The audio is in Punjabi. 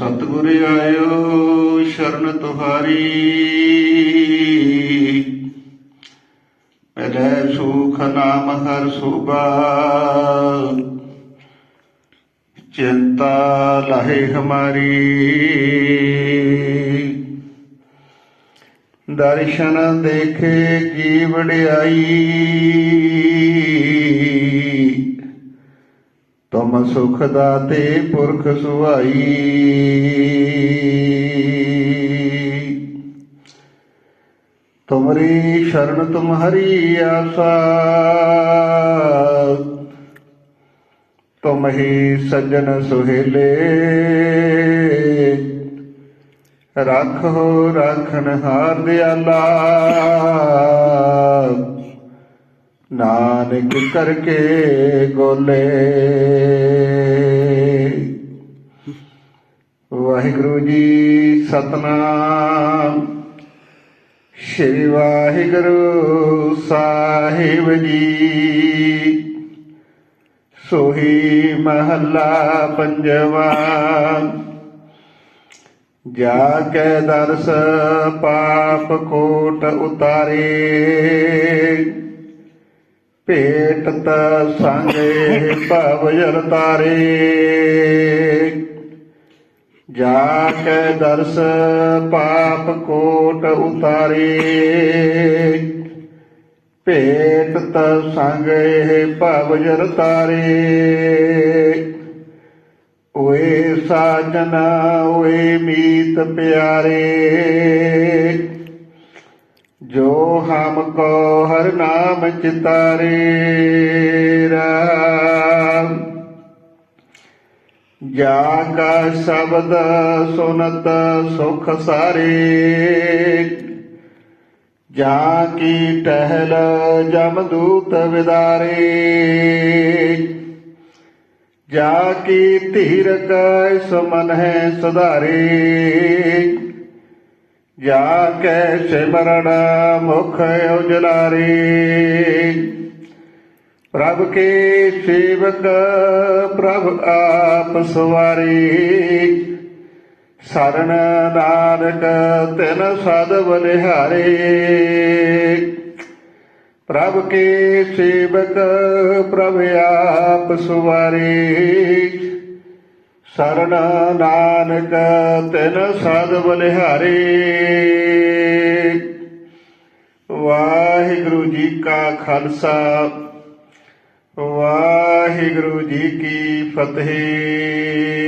ਸਤਿਗੁਰ ਆਇਓ, ਸ਼ਰਨ ਤੁਹਾਰੀ। ਪਹਿਲੇ ਸੁਖ ਨਾਮ ਹਰ ਸੁਭਾ, ਚਿੰਤਾ ਲਹੇ ਹਮਾਰੀ। ਦਰਸ਼ਨ ਦੇਖੇ ਕੀ ਵਡਿਆਈ ਤੁਮ ਸੁਖ ਦਾਤੇ ਪੁਰਖ ਸੁਹਾਈ। ਤੁਮਰੀ ਸ਼ਰਨ ਤੁਮਹਰੀ ਆਸਾ। ਤੁਮ ਹੀ ਸੱਜਣ ਸੁਹੇਲੇ। ਰੱਖੋ ਰੱਖਣ ਹਾਰ ਦਿਆਲਾ। ਨਾਨਕ ਕਰਕੇ ਗੋਲੇ। ਵਾਹਿਗੁਰੂ ਜੀ ਸਤਨਾਮ। ਸ਼੍ਰੀ ਵਾਹਿਗੁਰੂ ਸਾਹਿਬ ਜੀ। ਸੋਹੀ ਮਹੱਲਾ ਪੰਜਵਾ। ਜਾ ਕੇ ਦਰਸ ਪਾਪ ਕੋਟ ਉਤਾਰੇ। ਭੇਟ ਤ ਸੰਗੇ ਭਵ ਜਲ ਤਾਰੇ। ਜਾ ਕੇ ਦਰਸ ਪਾਪ ਕੋਟ ਉਤਾਰੇ। ਭੇਟ ਤ ਸੰਗੇ ਭਵ ਜਲ ਤਾਰੇ। ਓਏ ਸਾਜਨ, ਓਏ ਮੀਤ ਪਿਆਰੇ। ਜੋ ਹਮ ਕੋ ਹਰ ਨਾਮ ਚਿਤਾਰੇ ਰਾਮ। ਜਾ ਕਾ ਸ਼ਬਦ ਸੁਨਤ ਸੁਖ ਸਾਰੇ। ਜਾ ਕੀ ਟਹਿਲ ਜਮ ਦੂਤ ਵਿਦਾਰੇ। ਜਾ ਕੀ ਧੀਰ ਕੈ ਸਮਨ ਹੈ ਸੁਧਾਰੇ। ਜਾ ਕੇ ਸਿਮਰਨ ਮੁਖ ਉਜਲਾਰੇ। ਪ੍ਰਭ ਕੇ ਸੇਵਕ ਪ੍ਰਭ ਆਪ ਸਵਾਰੇ। ਸ਼ਰਨ ਨਾਨਕ ਤਿਨ ਸਦ ਬਲਿਹਾਰੇ ਪ੍ਰਭ ਕੇ ਸੇਵਕ ਪ੍ਰਭ ਆਪ ਸੁਵਾਰੇ। ਸਰਣ ਨਾਨਕ ਤਿਨ ਸਦ ਬਲਿਹਾਰੇ। ਵਾਹਿਗੁਰੂ ਜੀ ਕਾ ਖਾਲਸਾ ਵਾਹਿਗੁਰੂ ਜੀ ਕੀ ਫਤਿਹ।